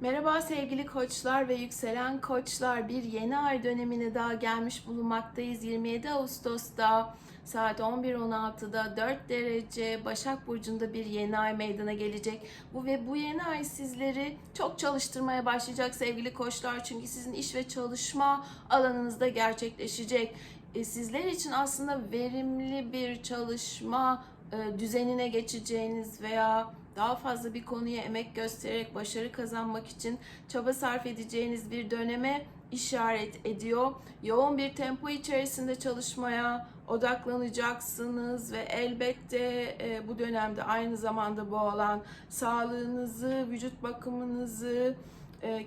Merhaba sevgili koçlar ve yükselen koçlar. Bir yeni ay dönemine daha gelmiş bulunmaktayız. 27 Ağustos'ta saat 11.16'da 4 derece Başak Burcu'nda bir yeni ay meydana gelecek. Bu ve bu yeni ay sizleri çok çalıştırmaya başlayacak sevgili koçlar. Çünkü sizin iş ve çalışma alanınızda gerçekleşecek. E, Sizler için aslında verimli bir çalışma e, düzenine geçeceğiniz veya daha fazla bir konuya emek göstererek başarı kazanmak için çaba sarf edeceğiniz bir döneme işaret ediyor. Yoğun bir tempo içerisinde çalışmaya odaklanacaksınız ve elbette e, bu dönemde aynı zamanda bu alan sağlığınızı, vücut bakımınızı,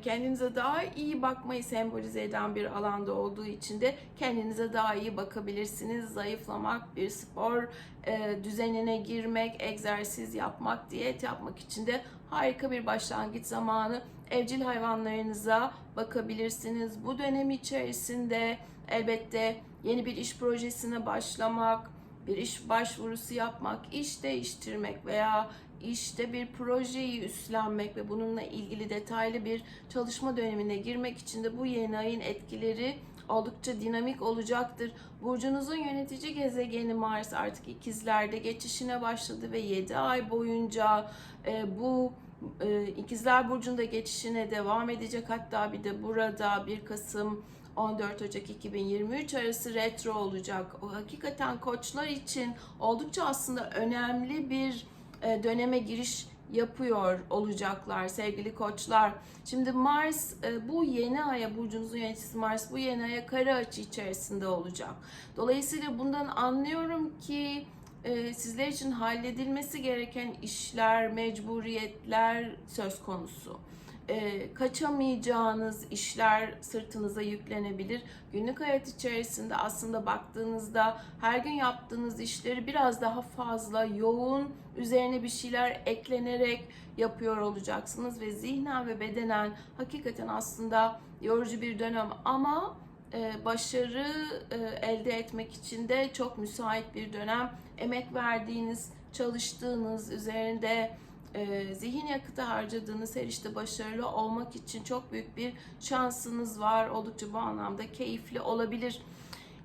kendinize daha iyi bakmayı sembolize eden bir alanda olduğu için de kendinize daha iyi bakabilirsiniz. Zayıflamak, bir spor e, düzenine girmek, egzersiz yapmak, diyet yapmak için de harika bir başlangıç zamanı. Evcil hayvanlarınıza bakabilirsiniz. Bu dönem içerisinde elbette yeni bir iş projesine başlamak, bir iş başvurusu yapmak, iş değiştirmek veya işte bir projeyi üstlenmek ve bununla ilgili detaylı bir çalışma dönemine girmek için de bu yeni ayın etkileri oldukça dinamik olacaktır. Burcunuzun yönetici gezegeni Mars artık ikizlerde geçişine başladı ve 7 ay boyunca e, bu e, ikizler burcunda geçişine devam edecek. Hatta bir de burada 1 Kasım 14 Ocak 2023 arası retro olacak. O hakikaten koçlar için oldukça aslında önemli bir e, döneme giriş yapıyor olacaklar sevgili koçlar. Şimdi Mars e, bu yeni aya burcunuzun yöneticisi Mars bu yeni aya kara açı içerisinde olacak. Dolayısıyla bundan anlıyorum ki e, sizler için halledilmesi gereken işler, mecburiyetler söz konusu. E, kaçamayacağınız işler sırtınıza yüklenebilir. Günlük hayat içerisinde aslında baktığınızda her gün yaptığınız işleri biraz daha fazla yoğun üzerine bir şeyler eklenerek yapıyor olacaksınız ve zihnen ve bedenen hakikaten aslında yorucu bir dönem ama e, başarı e, elde etmek için de çok müsait bir dönem. Emek verdiğiniz, çalıştığınız, üzerinde e, zihin yakıtı harcadığınız her işte başarılı olmak için çok büyük bir şansınız var. Oldukça bu anlamda keyifli olabilir.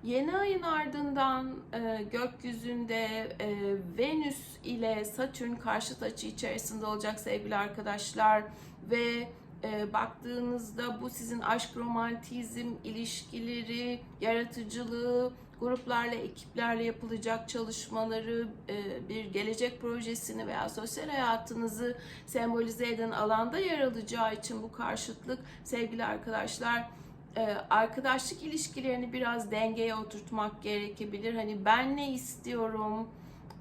Yeni ayın ardından e, gökyüzünde e, Venüs ile Satürn karşıt açı içerisinde olacak sevgili arkadaşlar ve e, baktığınızda bu sizin aşk, romantizm, ilişkileri, yaratıcılığı, gruplarla, ekiplerle yapılacak çalışmaları, e, bir gelecek projesini veya sosyal hayatınızı sembolize eden alanda yer alacağı için bu karşıtlık sevgili arkadaşlar e, arkadaşlık ilişkilerini biraz dengeye oturtmak gerekebilir. Hani ben ne istiyorum,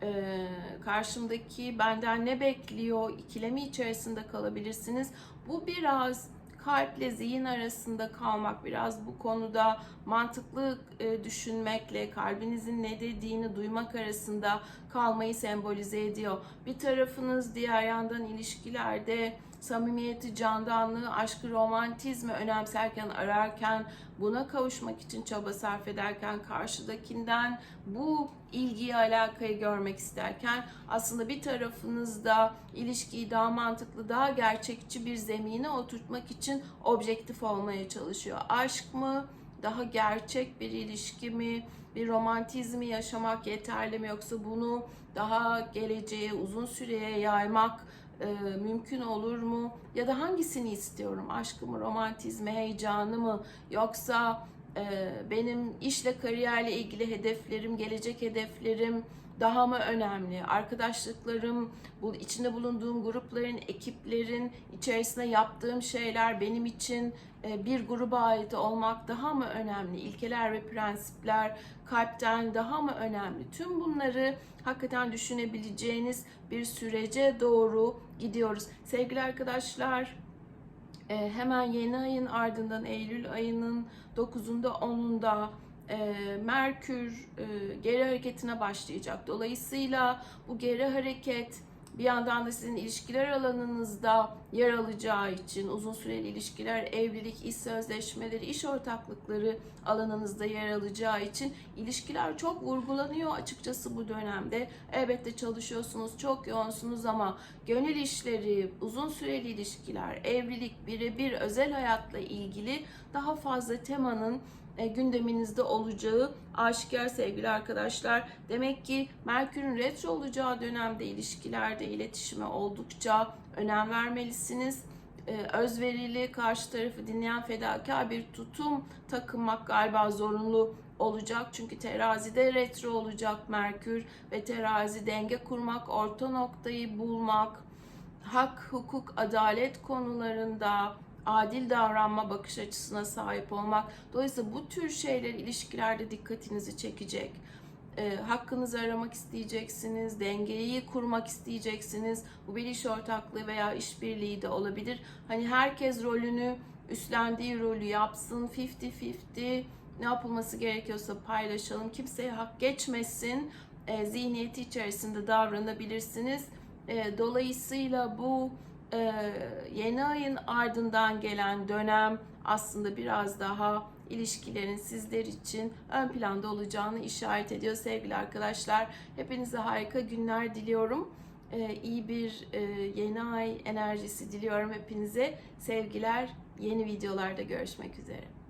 e, karşımdaki benden ne bekliyor ikilemi içerisinde kalabilirsiniz. Bu biraz kalple zihin arasında kalmak, biraz bu konuda mantıklı e, düşünmekle kalbinizin ne dediğini duymak arasında kalmayı sembolize ediyor. Bir tarafınız diğer yandan ilişkilerde samimiyeti, candanlığı, aşkı, romantizmi önemserken, ararken, buna kavuşmak için çaba sarf ederken, karşıdakinden bu ilgiyi, alakayı görmek isterken aslında bir tarafınızda ilişkiyi daha mantıklı, daha gerçekçi bir zemine oturtmak için objektif olmaya çalışıyor. Aşk mı? Daha gerçek bir ilişki mi? Bir romantizmi yaşamak yeterli mi? Yoksa bunu daha geleceğe, uzun süreye yaymak e, mümkün olur mu? Ya da hangisini istiyorum? Aşkı mı, romantizmi, heyecanı mı? Yoksa e, benim işle, kariyerle ilgili hedeflerim, gelecek hedeflerim daha mı önemli? Arkadaşlıklarım, bu içinde bulunduğum grupların, ekiplerin içerisinde yaptığım şeyler benim için e, bir gruba ait olmak daha mı önemli? İlkeler ve prensipler kalpten daha mı önemli? Tüm bunları hakikaten düşünebileceğiniz bir sürece doğru gidiyoruz. Sevgili arkadaşlar, e, hemen yeni ayın ardından Eylül ayının 9'unda 10'unda e, Merkür e, geri hareketine başlayacak. Dolayısıyla bu geri hareket Bir yandan da sizin ilişkiler alanınızda yer alacağı için uzun süreli ilişkiler, evlilik, iş sözleşmeleri, iş ortaklıkları alanınızda yer alacağı için ilişkiler çok vurgulanıyor açıkçası bu dönemde. Elbette çalışıyorsunuz, çok yoğunsunuz ama gönül işleri, uzun süreli ilişkiler, evlilik, birebir özel hayatla ilgili daha fazla temanın gündeminizde olacağı aşikar sevgili arkadaşlar. Demek ki Merkür'ün retro olacağı dönemde ilişkilerde iletişime oldukça önem vermelisiniz. E, özverili, karşı tarafı dinleyen fedakar bir tutum takınmak galiba zorunlu olacak. Çünkü terazide retro olacak Merkür ve terazi denge kurmak, orta noktayı bulmak, hak, hukuk, adalet konularında adil davranma bakış açısına sahip olmak. Dolayısıyla bu tür şeyler ilişkilerde dikkatinizi çekecek. E, hakkınızı aramak isteyeceksiniz, dengeyi kurmak isteyeceksiniz. Bu bir iş ortaklığı veya işbirliği de olabilir. Hani herkes rolünü, üstlendiği rolü yapsın, 50-50 ne yapılması gerekiyorsa paylaşalım. Kimseye hak geçmesin. E, zihniyeti içerisinde davranabilirsiniz. E, dolayısıyla bu e, yeni ayın ardından gelen dönem aslında biraz daha ilişkilerin sizler için ön planda olacağını işaret ediyor sevgili arkadaşlar. Hepinize harika günler diliyorum. E, iyi bir e, yeni ay enerjisi diliyorum hepinize. Sevgiler. Yeni videolarda görüşmek üzere.